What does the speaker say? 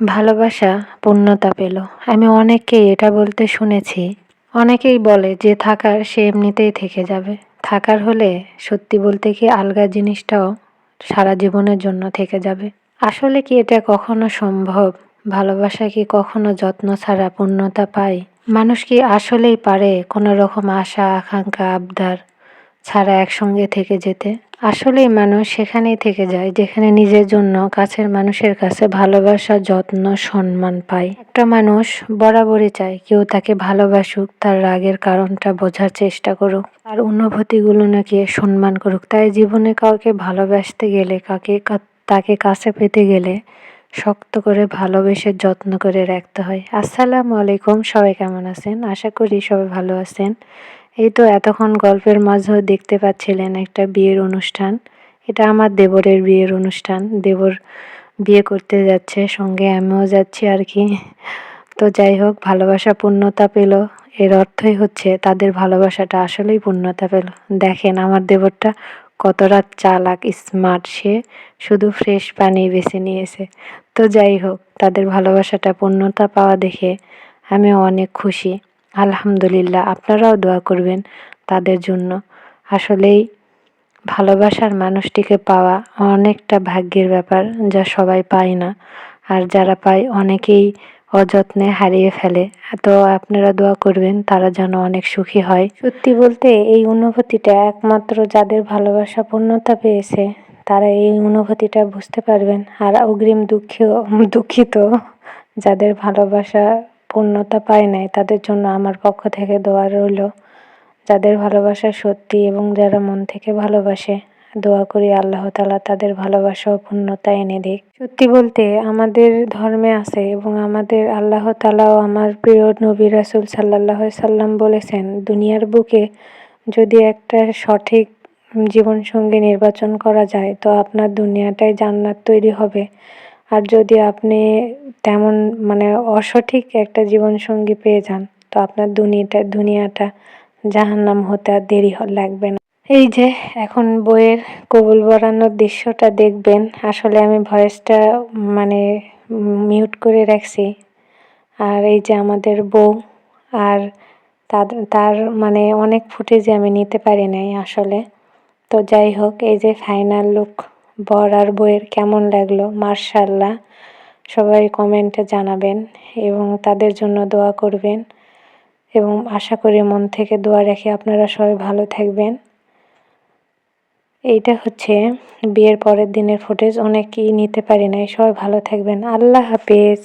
ভালোবাসা, পূর্ণতা পেল। আমি অনেককেই এটা বলতে শুনেছি। অনেকেই বলে যে থাকার সে এমনিতেই থেকে যাবে। থাকার হলে সত্যি বলতে কি আলগা জিনিসটাও সারা জীবনের জন্য থেকে যাবে। আসলে কি এটা কখনো সম্ভব? ভালোবাসা কি কখনো যত্ন ছাড়া পূর্ণতা পায়? মানুষ কি আসলেই পারে কোনো রকম আশা, আকাঙ্ক্ষা, আবদার? ছাড়া একসঙ্গে থেকে যেতে। আসলেই মানুষ সেখানেই থেকে যায়, যেখানে নিজের জন্য কাছের মানুষের কাছে ভালোবাসা, যত্ন, সম্মান পায়। একটা মানুষ বরাবরই চায়, কেউ তাকে ভালোবাসুক, তার রাগের কারণটা বোঝার চেষ্টা করুক, তার অনুভূতিগুলো নাকি সম্মান করুক। তাই জীবনে কাউকে ভালোবাসতে গেলে, কাকে তাকে কাছে পেতে গেলে শক্ত করে ভালোবেসে যত্ন করে রাখতে হয়। আসসালামু আলাইকুম, সবাই কেমন আছেন? আশা করি সবাই ভালো আছেন। এই তো এতক্ষণ গল্পের মাঝেও দেখতে পাচ্ছিলেন একটা বিয়ের অনুষ্ঠান। এটা আমার দেবরের বিয়ের অনুষ্ঠান। দেবর বিয়ে করতে যাচ্ছে, সঙ্গে আমিও যাচ্ছি আর কি। তো যাই হোক, ভালোবাসা পূর্ণতা পেল। এর অর্থই হচ্ছে তাদের ভালোবাসাটা আসলেই পূর্ণতা পেল। দেখেন আমার দেবরটা কতটা চালাক স্মার্ট সে শুধু ফ্রেশ পানি বেছে নিয়েছে। তো যাই হোক, তাদের ভালোবাসাটা পূর্ণতা পাওয়া দেখে আমি অনেক খুশি। আলহামদুলিল্লাহ, আপনারাও দোয়া করবেন তাদের জন্য। আসলেই ভালোবাসার মানুষটিকে পাওয়া অনেকটা ভাগ্যের ব্যাপার যা সবাই পায় না। আর যারা পায় অনেকেই অযত্নে হারিয়ে ফেলে। তো আপনারা দোয়া করবেন, তারা যেন অনেক সুখী হয়। সত্যি বলতে এই অনুভূতিটা একমাত্র যাদের ভালোবাসা পূর্ণতা পেয়েছে, তারা এই অনুভূতিটা বুঝতে পারবেন। আর অগ্রিম দুঃখ দুঃখিত যাদের ভালোবাসা পূর্ণতা পায় নাই, তাদের জন্য আমার পক্ষ থেকে দোয়া রইল। যাদের ভালোবাসা সত্যি এবং যারা মন থেকে ভালোবাসে, দোয়া করি আল্লাহ তালা তাদের ভালোবাসা ও পূর্ণতা এনে দিক। সত্যি বলতে আমাদের ধর্মে আছে এবং আমাদের আল্লাহ তালাও আমার প্রিয় নবী রাসুল সাল্লাহ সাল্লাম বলেছেন, দুনিয়ার বুকে যদি একটা সঠিক জীবনসঙ্গী নির্বাচন করা যায়, তো আপনার দুনিয়াটাই জান্নাত তৈরি হবে। আর যদি আপনি তেমন মানে অসঠিক একটা জীবনসঙ্গী পেয়ে যান, তো আপনার দুনিয়াটা দুনিয়াটা জাহান্নাম হতে আর দেরি লাগবে না। এই যে এখন বইয়ের কবুল বরানোর দৃশ্যটা দেখবেন, আসলে আমি ভয়েসটা মানে মিউট করে রাখছি। আর এই যে আমাদের বউ আর তার মানে অনেক ফুটেজে আমি নিতে পারি নাই আসলে। তো যাই হোক, এই যে ফাইনাল লুক। বর আর বইয়ের কেমন লাগল? মার্শাল্লাহ সবাই কমেন্টে জানাবেন এবং তাদের জন্য দোয়া করবেন এবং আশা করি মন থেকে দোয়া রেখে আপনারা সবাই ভালো থাকবেন। এইটা হচ্ছে বিয়ের পরের দিনের ফুটেজ। অনেকেই নিতে পারি নাই। সবাই ভালো থাকবেন। আল্লাহ হাফেজ।